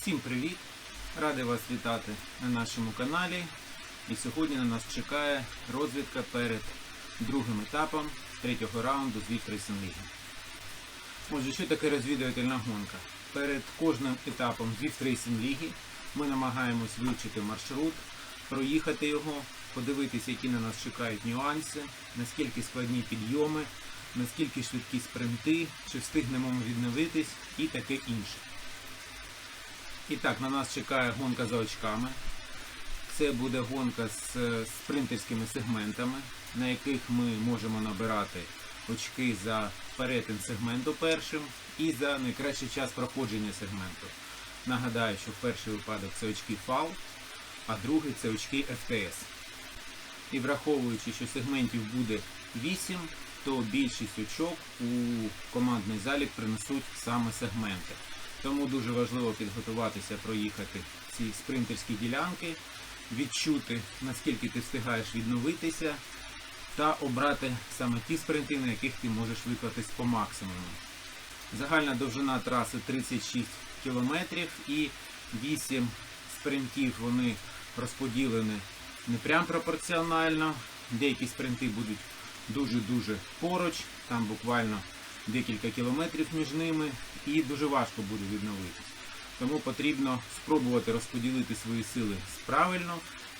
Всім привіт! Радий вас вітати на нашому каналі. І сьогодні на нас чекає розвідка перед другим етапом третього раунду з Вікторисен Ліги. Отже, що таке розвідувальна гонка? Перед кожним етапом з Вікторисен Ліги ми намагаємось вивчити маршрут, проїхати його, подивитися, які на нас чекають нюанси, наскільки складні підйоми, наскільки швидкі спринти, чи встигнемо відновитись і таке інше. І так, на нас чекає гонка за очками. Це буде гонка з е, спринтерськими сегментами, на яких ми можемо набирати очки за перетин сегменту першим і за найкращий час проходження сегменту. Нагадаю, що перший випадок це очки FAL, а другий це очки FTS. І враховуючи, що сегментів буде 8, то більшість очок у командний залік принесуть саме сегменти. Тому дуже важливо підготуватися, проїхати ці спринтерські ділянки, відчути, наскільки ти встигаєш відновитися, та обрати саме ті спринти, на яких ти можеш виклатись по максимуму. Загальна довжина траси 36 км і 8 спринтів вони розподілені не прям пропорціонально. Деякі спринти будуть дуже-дуже поруч, там буквально декілька кілометрів між ними, і дуже важко буде відновитись. Тому потрібно спробувати розподілити свої сили правильно,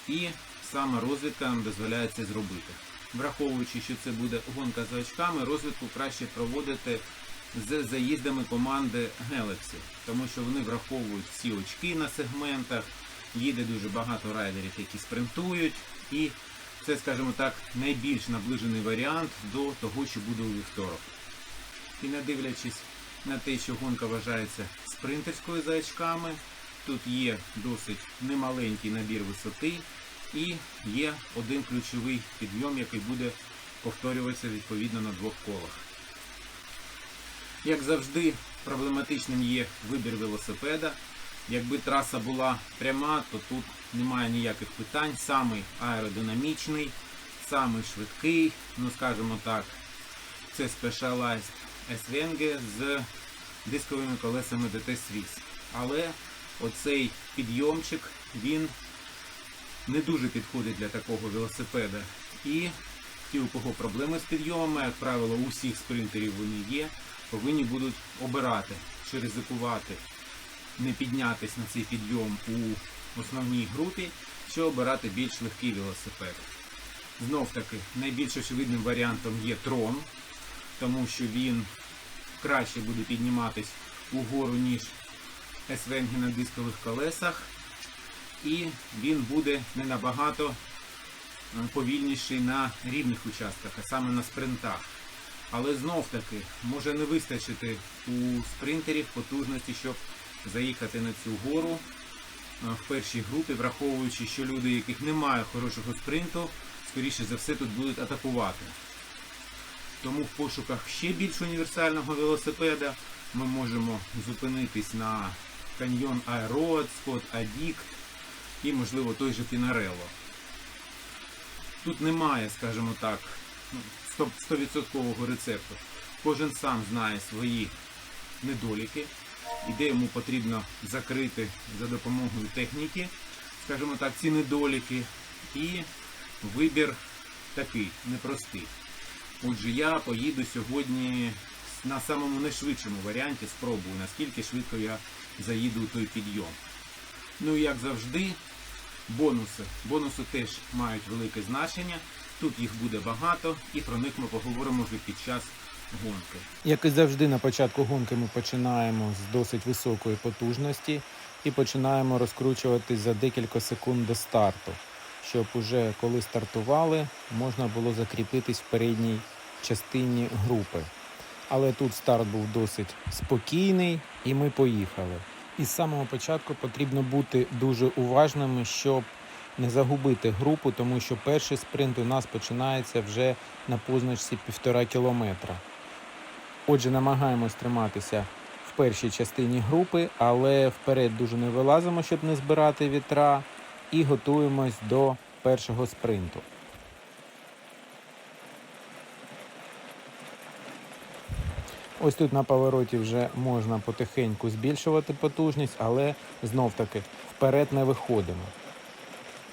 і саме розвідка нам дозволяє це зробити. Враховуючи, що це буде гонка за очками, розвідку краще проводити з заїздами команди Galaxy, тому що вони враховують всі очки на сегментах, їде дуже багато райдерів, які спринтують, і це, скажімо так, найбільш наближений варіант до того, що буде у вівторок. І не дивлячись на те, що гонка вважається спринтерською за очками, тут є досить немаленький набір висоти і є один ключовий підйом, який буде повторюватися відповідно на двох колах. Як завжди, проблематичним є вибір велосипеда. Якби траса була пряма, то тут немає ніяких питань. Самий аеродинамічний, самий швидкий, ну скажімо так, це Specialized SVNG з дисковими колесами DT Swiss. Але оцей підйомчик, він не дуже підходить для такого велосипеда. І ті, у кого проблеми з підйомами, як правило, у всіх спринтерів вони є, повинні будуть обирати чи ризикувати не піднятись на цей підйом у основній групі, чи обирати більш легкий велосипед. Знов таки, найбільш очевидним варіантом є трон, тому що він краще буде підніматись угору, ніж SVNG на дискових колесах, і він буде не набагато е, повільніший на рівних участках, а саме на спринтах. Але знов таки може не вистачити у спринтерів потужності, щоб заїхати на цю гору е, в першій групі, враховуючи, що люди, яких немає хорошого спринту, скоріше за все тут будуть атакувати. Тому в пошуках ще більш універсального велосипеда ми можемо зупинитись на каньйон Aeroad, Scott Addict і, можливо, той же Pinarello. Тут немає, скажімо так, ну, 100% рецепту. Кожен сам знає свої недоліки, і де йому потрібно закрити за допомогою техніки, скажімо так, ці недоліки. І вибір такий непростий. Отже, я поїду сьогодні на самому найшвидшому варіанті, спробую, наскільки швидко я заїду у той підйом. Ну і як завжди, бонуси. Бонуси теж мають велике значення. Тут їх буде багато, і про них ми поговоримо вже під час гонки. Як і завжди, на початку гонки ми починаємо з досить високої потужності і починаємо розкручуватись за декілька секунд до старту, щоб уже коли стартували, можна було закріпитись в передній частині групи. Але тут старт був досить спокійний, і ми поїхали. І з самого початку потрібно бути дуже уважними, щоб не загубити групу, тому що перший спринт у нас починається вже на позначці півтора кілометра. Отже, намагаємось триматися в першій частині групи, але вперед дуже не вилазимо, щоб не збирати вітра, і готуємось до першого спринту. Ось тут на повороті вже можна потихеньку збільшувати потужність, але знов таки вперед не виходимо.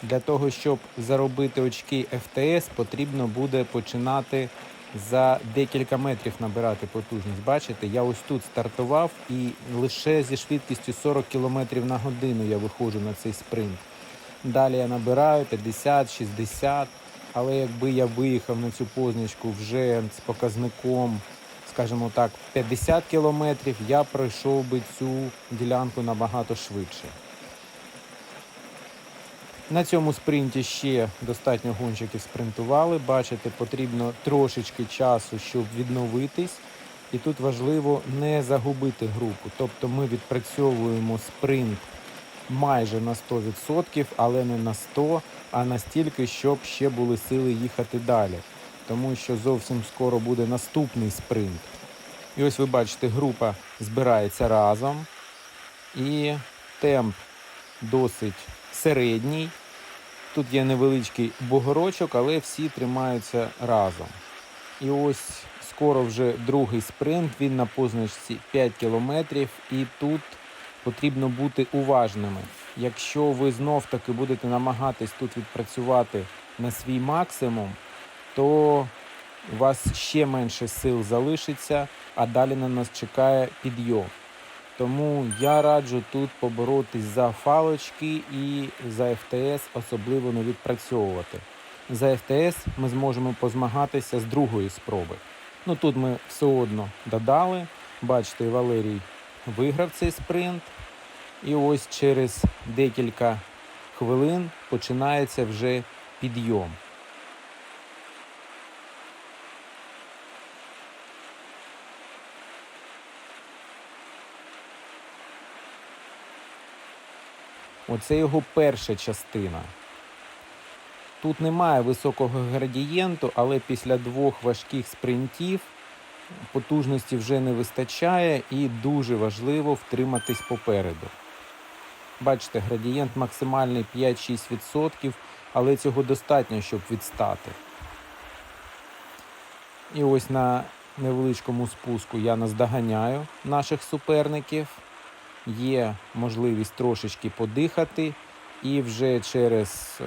Для того, щоб заробити очки FTS, потрібно буде починати за декілька метрів набирати потужність. Бачите, я ось тут стартував і лише зі швидкістю 40 км на годину я виходжу на цей спринт. Далі я набираю 50-60, але якби я виїхав на цю позначку вже з показником, скажімо так, 50 км, я пройшов би цю ділянку набагато швидше. На цьому спринті ще достатньо гонщиків спринтували. Бачите, потрібно трошечки часу, щоб відновитись. І тут важливо не загубити групу. Тобто ми відпрацьовуємо спринт майже на 100%, але не на 100%, а настільки, щоб ще були сили їхати далі. Тому що зовсім скоро буде наступний спринт. І ось ви бачите, група збирається разом. І темп досить середній. Тут є невеличкий бугорочок, але всі тримаються разом. І ось скоро вже другий спринт, він на позначці 5 кілометрів, і тут потрібно бути уважними. Якщо ви знов таки будете намагатись тут відпрацювати на свій максимум, то у вас ще менше сил залишиться, а далі на нас чекає підйом. Тому я раджу тут поборотись за фалочки і за ФТС особливо не відпрацьовувати. За ФТС ми зможемо позмагатися з другої спроби. Ну тут ми все одно додали. Бачите, Валерій виграв цей спринт. І ось через декілька хвилин починається вже підйом. Оце його перша частина. Тут немає високого градієнту, але після двох важких спринтів потужності вже не вистачає і дуже важливо втриматись попереду. Бачите, градієнт максимальний 5-6%, але цього достатньо, щоб відстати. І ось на невеличкому спуску я наздоганяю наших суперників. Є можливість трошечки подихати, і вже через е,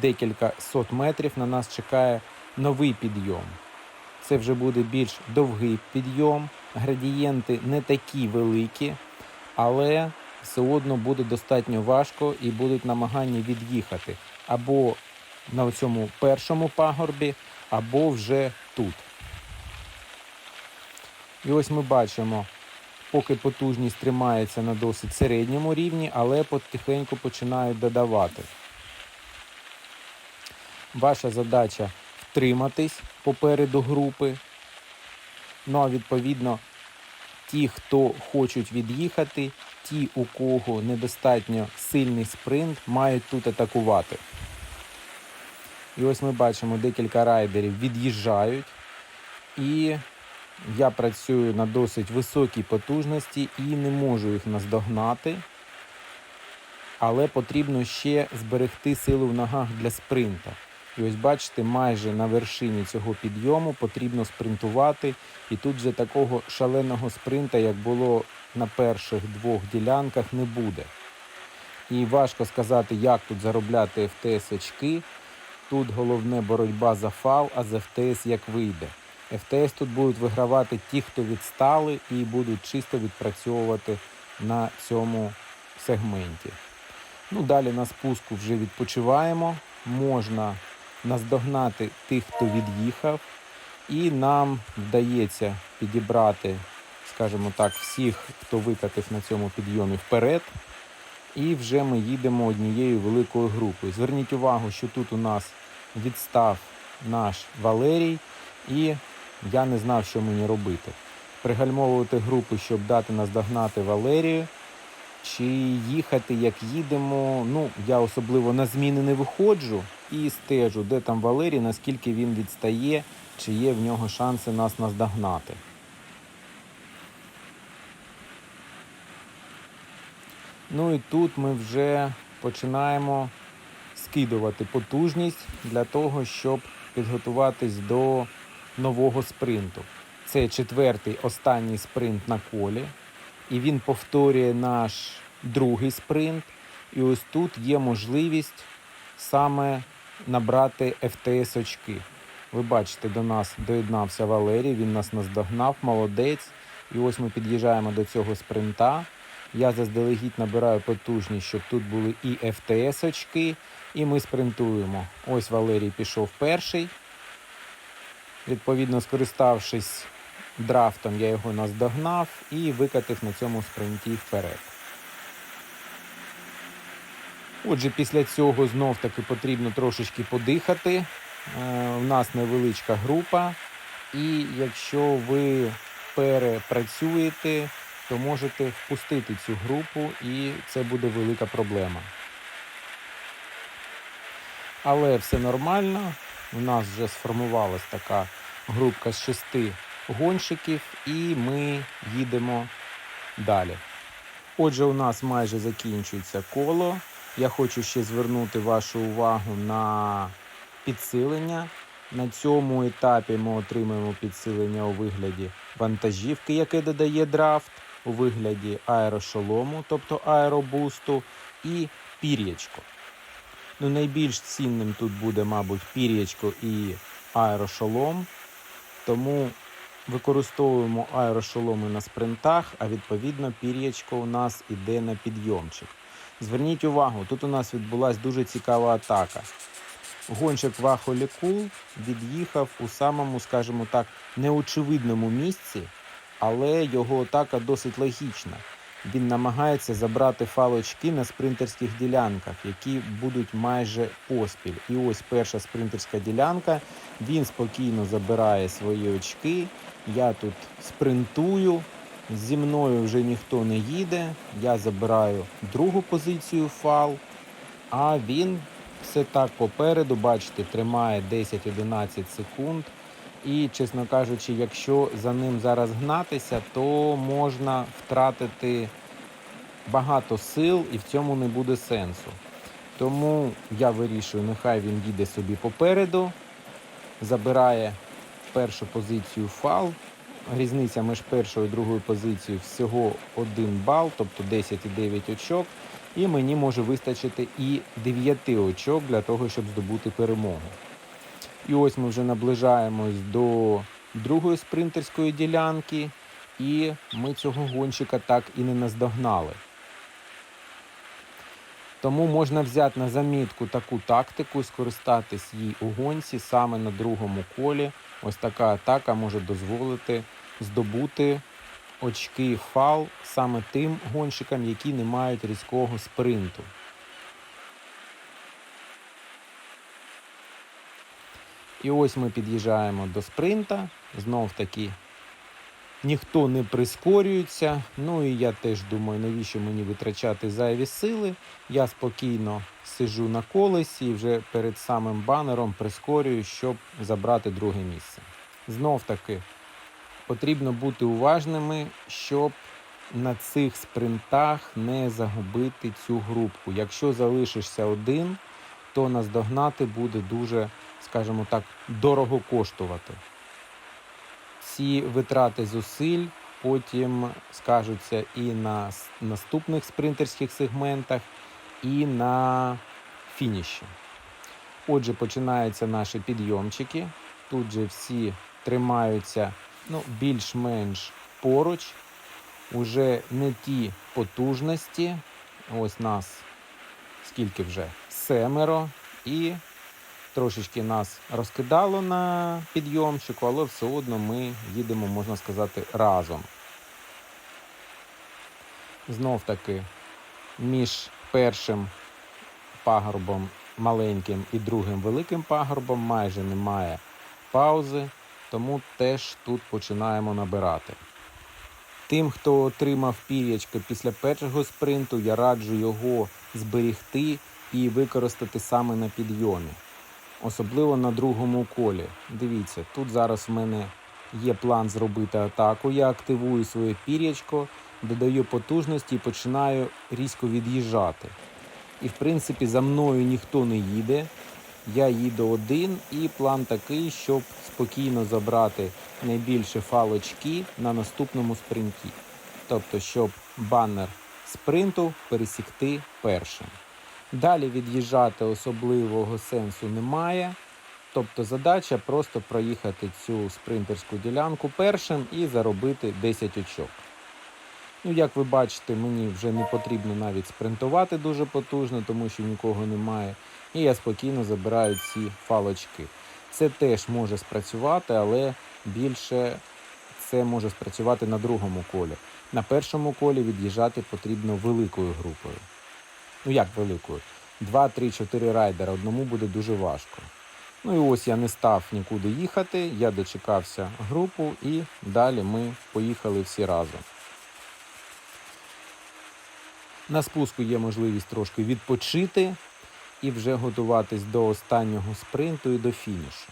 декілька сот метрів на нас чекає новий підйом. Це вже буде більш довгий підйом. Градієнти не такі великі, але все одно буде достатньо важко і будуть намагання від'їхати або на цьому першому пагорбі, або вже тут. І ось ми бачимо, поки потужність тримається на досить середньому рівні, але потихеньку починають додавати. Ваша задача втриматись попереду групи. Ну а відповідно, ті, хто хочуть від'їхати, ті, у кого недостатньо сильний спринт, мають тут атакувати. І ось ми бачимо, декілька райдерів від'їжджають. І я працюю на досить високій потужності і не можу їх наздогнати. Але потрібно ще зберегти силу в ногах для спринта. І ось бачите, майже на вершині цього підйому потрібно спринтувати. І тут вже такого шаленого спринта, як було на перших двох ділянках, не буде. І важко сказати, як тут заробляти ФТС очки. Тут головне боротьба за фал, а за ФТС як вийде. ФТС тут будуть вигравати ті, хто відстали, і будуть чисто відпрацьовувати на цьому сегменті. Ну, далі на спуску вже відпочиваємо. Можна наздогнати тих, хто від'їхав, і нам вдається підібрати, скажімо так, всіх, хто викатив на цьому підйомі вперед. І вже ми їдемо однією великою групою. Зверніть увагу, що тут у нас відстав наш Валерій, і я не знав, що мені робити. Пригальмовувати групу, щоб дати наздогнати Валерію, чи їхати, як їдемо. Ну, я особливо на зміни не виходжу і стежу, де там Валерій, наскільки він відстає, чи є в нього шанси нас наздогнати. Ну і тут ми вже починаємо скидувати потужність для того, щоб підготуватись до нового спринту. Це четвертий останній спринт на колі. І він повторює наш другий спринт. І ось тут є можливість саме набрати ФТС очки. Ви бачите, до нас доєднався Валерій, він нас наздогнав, молодець. І ось ми під'їжджаємо до цього спринта. Я заздалегідь набираю потужність, щоб тут були і ФТС очки, і ми спринтуємо. Ось Валерій пішов перший. Відповідно, скориставшись драфтом, я його наздогнав і викатив на цьому спринті вперед. Отже, після цього знов таки потрібно трошечки подихати. Е, У нас невеличка група, і якщо ви перепрацюєте, то можете впустити цю групу, і це буде велика проблема. Але все нормально. У нас вже сформувалась така групка з шести гонщиків, і ми їдемо далі. Отже, у нас майже закінчується коло. Я хочу ще звернути вашу увагу на підсилення. На цьому етапі ми отримаємо підсилення у вигляді вантажівки, яке додає драфт, у вигляді аерошолому, тобто аеробусту, і пір'ячко. Ну, найбільш цінним тут буде, мабуть, пір'ячко і аерошолом. Тому використовуємо аерошоломи на спринтах, а відповідно пір'ячко у нас іде на підйомчик. Зверніть увагу, тут у нас відбулася дуже цікава атака. Гонщик Вахо Лікул від'їхав у самому, скажімо так, неочевидному місці, але його атака досить логічна. Він намагається забрати фал-очки на спринтерських ділянках, які будуть майже поспіль. І ось перша спринтерська ділянка. Він спокійно забирає свої очки. Я тут спринтую. Зі мною вже ніхто не їде. Я забираю другу позицію фал. А він все так попереду, бачите, тримає 10-11 секунд. І, чесно кажучи, якщо за ним зараз гнатися, то можна втратити багато сил і в цьому не буде сенсу. Тому я вирішую, нехай він їде собі попереду, забирає першу позицію фал. Різниця між першою і другою позицією всього 1 бал, тобто 10,9 очок. І мені може вистачити і 9 очок для того, щоб здобути перемогу. І ось ми вже наближаємось до другої спринтерської ділянки, і ми цього гонщика так і не наздогнали. Тому можна взяти на замітку таку тактику скористатись їй у гонці саме на другому колі. Ось така атака може дозволити здобути очки фал саме тим гонщикам, які не мають різкого спринту. І ось ми під'їжджаємо до спринта. Знов таки ніхто не прискорюється. Ну і я теж думаю, навіщо мені витрачати зайві сили. Я спокійно сижу на колесі і вже перед самим банером прискорюю, щоб забрати друге місце. Знов таки потрібно бути уважними, щоб на цих спринтах не загубити цю групку. Якщо залишишся один, то наздогнати буде дуже, скажімо так, дорого коштувати. Ці витрати зусиль потім скажуться і на наступних спринтерських сегментах, і на фініші. Отже, починаються наші підйомчики. Тут же всі тримаються ну, більш-менш поруч. Уже не ті потужності. Ось нас скільки вже? Семеро. І трошечки нас розкидало на підйомчику, але все одно ми їдемо, можна сказати, разом. Знов таки між першим пагорбом маленьким і другим великим пагорбом майже немає паузи, тому теж тут починаємо набирати. Тим, хто отримав пір'ячко після першого спринту, я раджу його зберігти і використати саме на підйомі. Особливо на другому колі. Дивіться, тут зараз в мене є план зробити атаку. Я активую своє пір'ячко, додаю потужності і починаю різко від'їжджати. І в принципі за мною ніхто не їде. Я їду один, і план такий, щоб спокійно забрати найбільше фал очки на наступному спринті. Тобто, щоб банер спринту пересікти першим. Далі від'їжджати особливого сенсу немає. Тобто задача просто проїхати цю спринтерську ділянку першим і заробити 10 очок. Ну, як ви бачите, мені вже не потрібно навіть спринтувати дуже потужно, тому що нікого немає. І я спокійно забираю ці фалочки. Це теж може спрацювати, але більше це може спрацювати на другому колі. На першому колі від'їжджати потрібно великою групою. Ну як великою? 2, 3, 4 райдера одному буде дуже важко. Ну і ось я не став нікуди їхати, я дочекався групу і далі ми поїхали всі разом. На спуску є можливість трошки відпочити і вже готуватись до останнього спринту і до фінішу.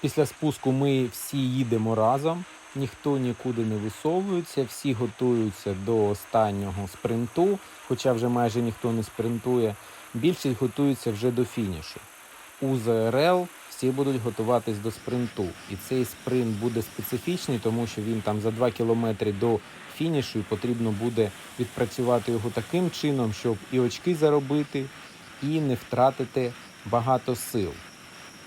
Після спуску ми всі їдемо разом, ніхто нікуди не висовується, всі готуються до останнього спринту, хоча вже майже ніхто не спринтує. Більшість готується вже до фінішу. У ЗРЛ всі будуть готуватись до спринту. І цей спринт буде специфічний, тому що він там за 2 кілометри до фінішу і потрібно буде відпрацювати його таким чином, щоб і очки заробити, і не втратити багато сил.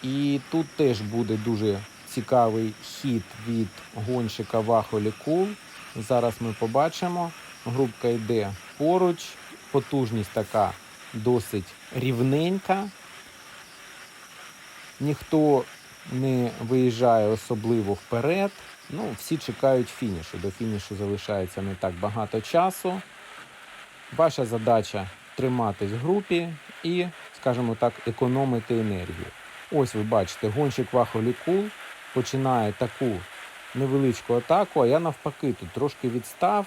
І тут теж буде дуже цікавий хід від гонщика Вахолі Кул. Зараз ми побачимо. Групка йде поруч, потужність така досить рівненька. Ніхто не виїжджає особливо вперед. Ну, всі чекають фінішу. До фінішу залишається не так багато часу. Ваша задача триматись в групі і, скажімо так, економити енергію. Ось ви бачите, гонщик Вахолі Кул починає таку невеличку атаку, а я навпаки тут трошки відстав,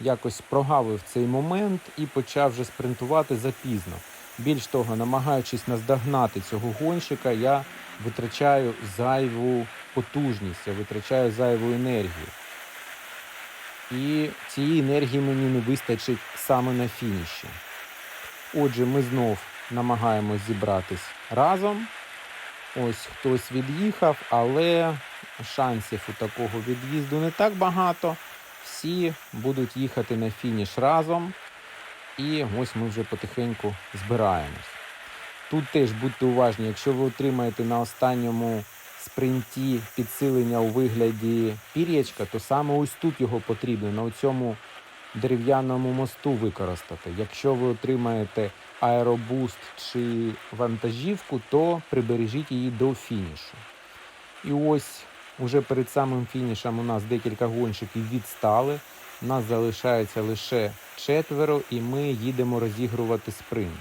якось прогавив цей момент і почав вже спринтувати запізно. Більш того, намагаючись наздогнати цього гонщика, я витрачаю зайву потужність, я витрачаю зайву енергію. І цієї енергії мені не вистачить саме на фініші. Отже, ми знов намагаємось зібратись разом. Ось хтось від'їхав, але шансів у такого від'їзду не так багато. Всі будуть їхати на фініш разом. І ось ми вже потихеньку збираємось. Тут теж будьте уважні, якщо ви отримаєте на останньому спринті підсилення у вигляді пір'ячка, то саме ось тут його потрібно, на цьому дерев'яному мосту використати. Якщо ви отримаєте аеробуст чи вантажівку, то прибережіть її до фінішу. І ось уже перед самим фінішем у нас декілька гонщиків відстали. Нас залишається лише четверо, і ми їдемо розігрувати спринт.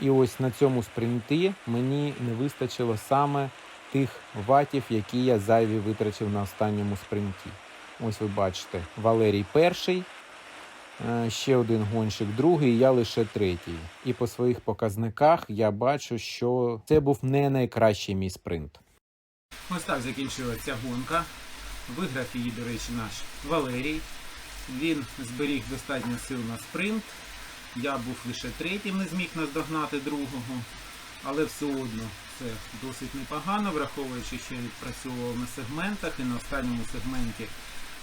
І ось на цьому спринті мені не вистачило саме тих ватів, які я зайві витрачив на останньому спринті. Ось ви бачите, Валерій перший, ще один гонщик другий, я лише третій. І по своїх показниках я бачу, що це був не найкращий мій спринт. Ось так закінчилася гонка. Виграв її, до речі, наш Валерій. Він зберіг достатньо сил на спринт. Я був лише третім, не зміг наздогнати другого. Але все одно це досить непогано, враховуючи, що я відпрацьовував на сегментах, і на останньому сегменті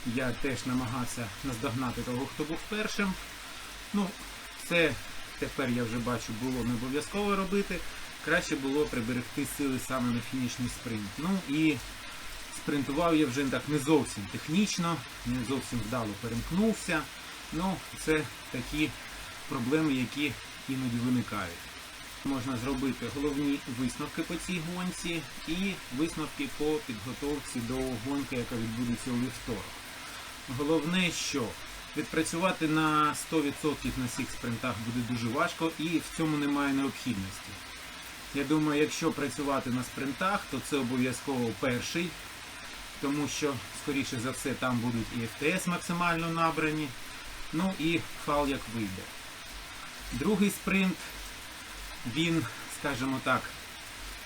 я теж намагався наздогнати того, хто був першим. Ну, це тепер я вже бачу, було не обов'язково робити. Краще було приберегти сили саме на фінішний спринт. Ну і спринтував я вже так не зовсім технічно, не зовсім вдало перемкнувся. Ну, це такі проблеми, які іноді виникають. Можна зробити головні висновки по цій гонці і висновки по підготовці до гонки, яка відбудеться у вівторок. Головне, що відпрацювати на 100% на всіх спринтах буде дуже важко і в цьому немає необхідності. Я думаю, якщо працювати на спринтах, то це обов'язково перший, тому що, скоріше за все, там будуть і FTS максимально набрані, ну і фал як вийде. Другий спринт, він, скажімо так,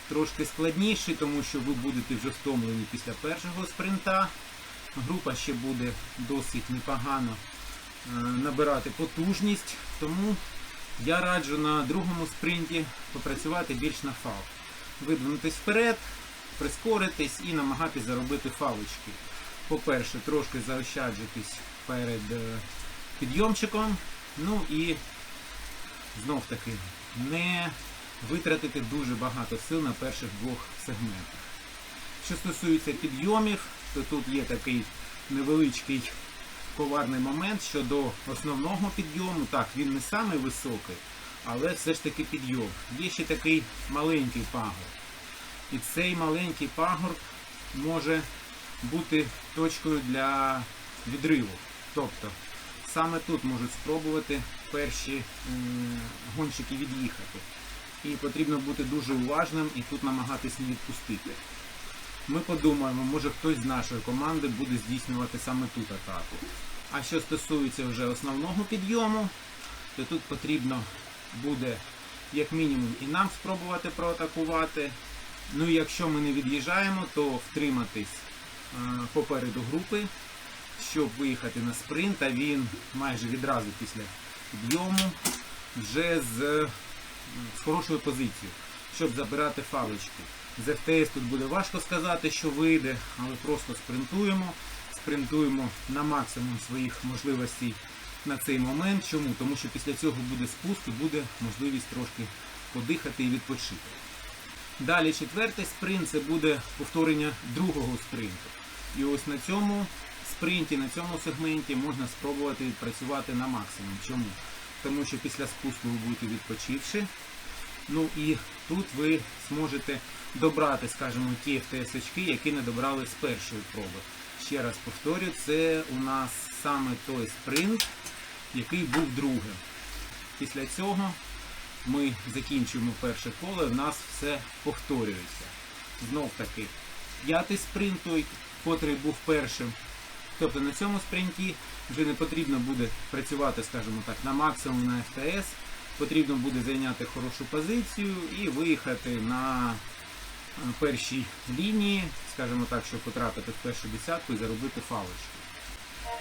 трошки складніший, тому що ви будете вже втомлені після першого спринта. Група ще буде досить непогано е, набирати потужність, тому я раджу на другому спринті попрацювати більш на фал. Видвинутись вперед, прискоритись і намагатись заробити фалочки. По-перше, трошки заощаджитись перед е, підйомчиком. Ну і знов таки не витратити дуже багато сил на перших двох сегментах. Що стосується підйомів, то тут є такий невеличкий коварний момент щодо основного підйому. Так, він не самий високий, але все ж таки підйом. Є ще такий маленький пагорб. І цей маленький пагорб може бути точкою для відриву. Тобто саме тут можуть спробувати перші гонщики від'їхати. І потрібно бути дуже уважним і тут намагатись не відпустити. Ми подумаємо, може хтось з нашої команди буде здійснювати саме тут атаку. А що стосується вже основного підйому, то тут потрібно буде як мінімум і нам спробувати проатакувати. Ну і якщо ми не від'їжджаємо, то втриматись е, попереду групи, щоб виїхати на спринт, а він майже відразу після підйому вже з, з хорошою позицією, щоб забирати фалочки. З ФТС тут буде важко сказати, що вийде, але просто спринтуємо. Спринтуємо на максимум своїх можливостей на цей момент. Чому? Тому що після цього буде спуск і буде можливість трошки подихати і відпочити. Далі четвертий спринт це буде повторення другого спринту. І ось на цьому спринті, на цьому сегменті можна спробувати відпрацювати на максимум. Чому? Тому що після спуску ви будете відпочивши. Ну і тут ви зможете добрати, скажімо, ті ФТС очки, які не добрали з першої проби. Ще раз повторю, це у нас саме той спринт, який був другим. Після цього ми закінчуємо перше коло, в нас все повторюється. Знов таки, п'ятий спринт, той, котрий був першим. Тобто на цьому спринті вже не потрібно буде працювати, скажімо так, на максимум на ФТС. Потрібно буде зайняти хорошу позицію і виїхати на е, першій лінії, скажімо так, щоб потрапити в першу десятку і заробити фалочки.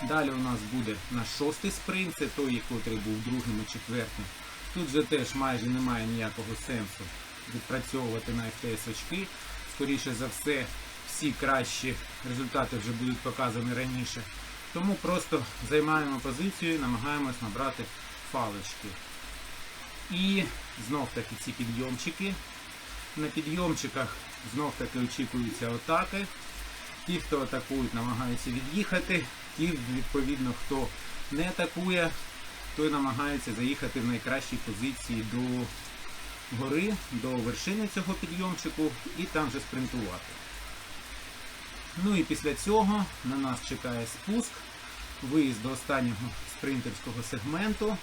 Далі у нас буде наш шостий спринт, це той, який був другим і четвертим. Тут вже теж майже немає ніякого сенсу відпрацьовувати на ФТС очки. Скоріше за все, всі кращі результати вже будуть показані раніше. Тому просто займаємо позицію і намагаємось набрати фалочки. І знов таки ці підйомчики. На підйомчиках знов таки очікуються атаки. Ті, хто атакують, намагаються від'їхати. Ті, відповідно, хто не атакує, той намагається заїхати в найкращій позиції до гори, до вершини цього підйомчику і там вже спринтувати. Ну і після цього на нас чекає спуск, виїзд до останнього спринтерського сегменту.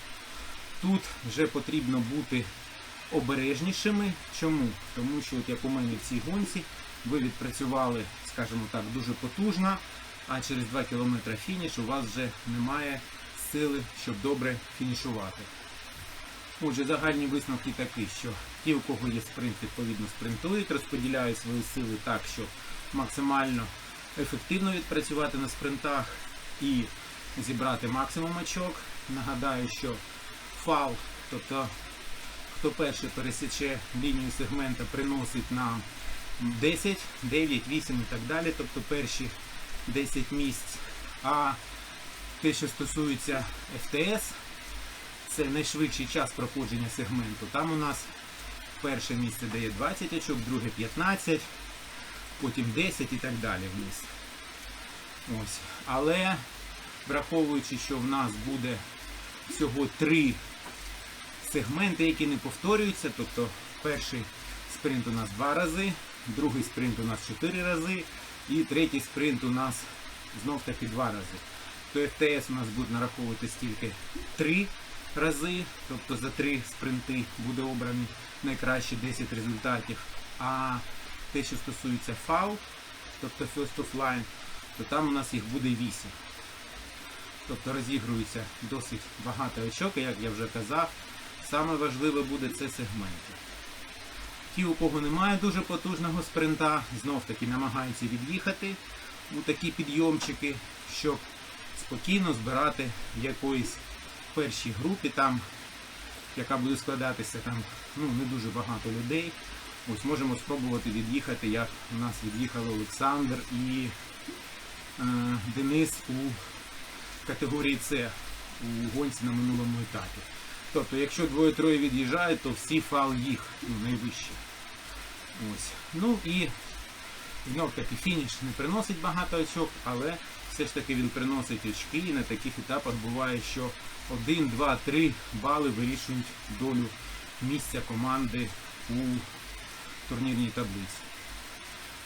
Тут вже потрібно бути обережнішими. Чому? Тому що, от як у мене в цій гонці, ви відпрацювали, скажімо так, дуже потужно, а через 2 км фініш у вас вже немає сили, щоб добре фінішувати. Отже, загальні висновки такі, що ті, у кого є спринт, відповідно спринтують, розподіляють свої сили так, щоб максимально ефективно відпрацювати на спринтах і зібрати максимум очок. Нагадаю, що фал, тобто хто перший пересіче лінію сегмента, приносить нам 10, 9, 8 і так далі, тобто перші 10 місць. А те, що стосується FTS, це найшвидший час проходження сегменту. Там у нас перше місце дає 20 очок, друге 15, потім 10 і так далі вниз. Ось. Але враховуючи, що в нас буде всього три сегменти, які не повторюються, тобто перший спринт у нас два рази, другий спринт у нас чотири рази, і третій спринт у нас знов таки два рази. То ФТС у нас буде нараховуватись тільки три рази, тобто за три спринти буде обрані найкращі 10 результатів. А те, що стосується фау, тобто First of Line, то там у нас їх буде 8. Тобто розігрується досить багато очок, як я вже казав, саме важливе буде це сегменти. Ті, у кого немає дуже потужного спринта, знов таки намагаються від'їхати у такі підйомчики, щоб спокійно збирати в якоїсь першій групі, там, яка буде складатися там ну, не дуже багато людей. Ось можемо спробувати від'їхати, як у нас від'їхали Олександр і е, Денис у категорії С у гонці на минулому етапі. Тобто, якщо двоє-троє від'їжджають, то всі фал їх ну, найвище. Ось. Ну і знов таки фініш не приносить багато очок, але все ж таки він приносить очки, і на таких етапах буває, що 1, 2, 3 бали вирішують долю місця команди у турнірній таблиці.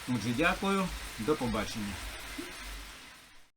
Отже, дякую, до побачення.